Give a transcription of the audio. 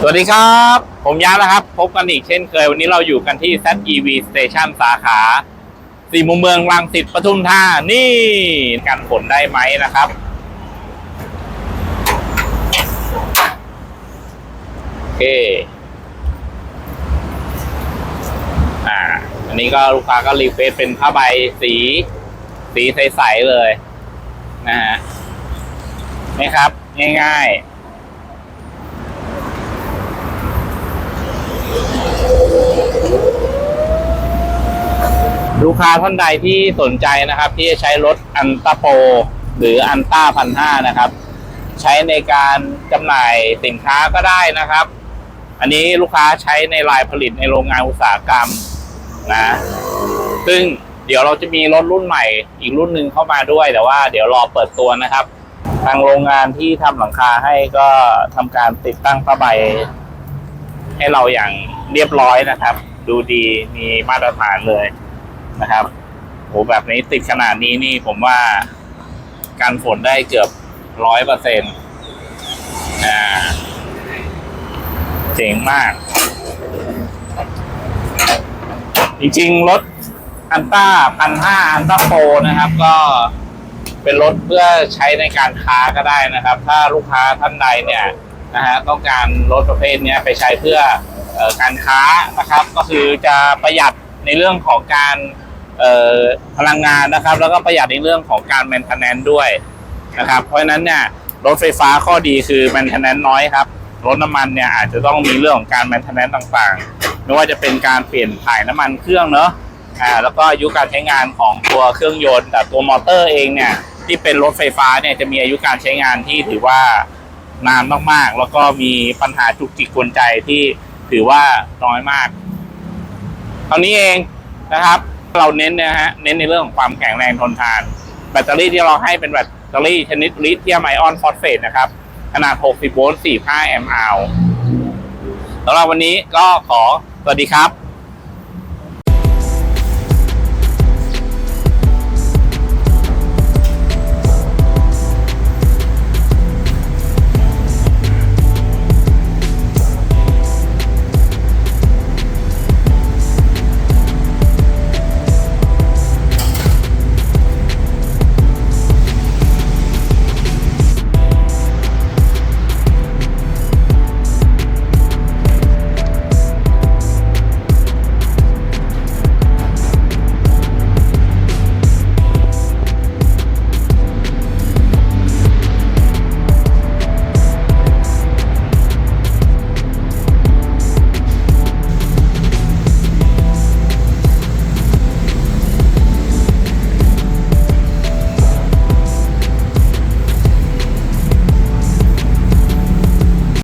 สวัสดีครับ ผมยานะครับ พบกันอีกเช่นเคย วันนี้เราอยู่กันที่ ZEV Station สาขาสี่มุมเมืองรังสิตปทุมธานี่การผลได้ไหมนะครับ โอเค อ่า อันนี้ก็ลูกค้าก็รีเควสเป็นผ้าใบสี สีใส ๆ เลย นะฮะนี่ครับ ง่าย ๆ ลูกค้าท่านใดที่สนใจนะครับ ที่จะใช้รถอันตาโปหรืออันต้าพันห้านะครับ ใช้ในการจำหน่ายสินค้าก็ได้นะครับ อันนี้ลูกค้าใช้ในลายผลิตในโรงงานอุตสาหกรรมนะ ซึ่งเดี๋ยวเราจะมีรถรุ่นใหม่อีกรุ่นหนึ่งเข้ามาด้วย แต่ว่าเดี๋ยวรอเปิดตัวนะครับ ทางโรงงานที่ทำหลังคาให้ก็ทำการติดตั้งผ้าใบ ให้เราอย่างเรียบร้อยนะครับ ดูดีมีมาตรฐานเลย นะครับโหแบบนี้ติดขนาดนี้นี่ผมว่ากันฝนได้เกือบร้อยเปอร์เซ็นต์อ่าเจ๋งมาก จริงๆ รถอันต้าพันห้าอันต้าโปนะครับ ก็เป็นรถเพื่อใช้ในการค้าก็ได้นะครับ ถ้าลูกค้าท่านใดเนี่ยนะฮะต้องการรถประเภทนี้ไปใช้เพื่อออการค้านะครับ ก็คือจะประหยัดในเรื่องของการ พลังงานนะครับ แล้วก็ประหยัดในเรื่องของการ maintenance ด้วยนะครับ เพราะฉะนั้นเนี่ยรถไฟฟ้าข้อดีคือ maintenance น้อยครับรถน้ำมันเนี่ยอาจจะต้องมีเรื่องของการ maintenance ต่างๆ ไม่ว่าจะเป็นการเปลี่ยนถ่ายน้ำมันเครื่องเนอะอ่าแล้วก็อายุการใช้งานของตัวเครื่องยนต์แต่ตัวมอเตอร์เองเนี่ยที่เป็นรถไฟฟ้าเนี่ยจะมีอายุการใช้งานที่ถือว่านานมากๆ แล้วก็มีปัญหาจุกจิกกวนใจที่ถือว่าน้อยมากเท่านี้เองนะครับ เราเน้นนะฮะเน้นในเรื่องของความแข็งแรงทนทาน แบตเตอรี่ที่เราให้เป็นแบตเตอรี่ชนิดลิเธียมไอออนฟอสเฟตนะครับ ขนาด 60 โวลต์ 45 แอมป์อาวสำหรับวันนี้ก็ขอสวัสดีครับ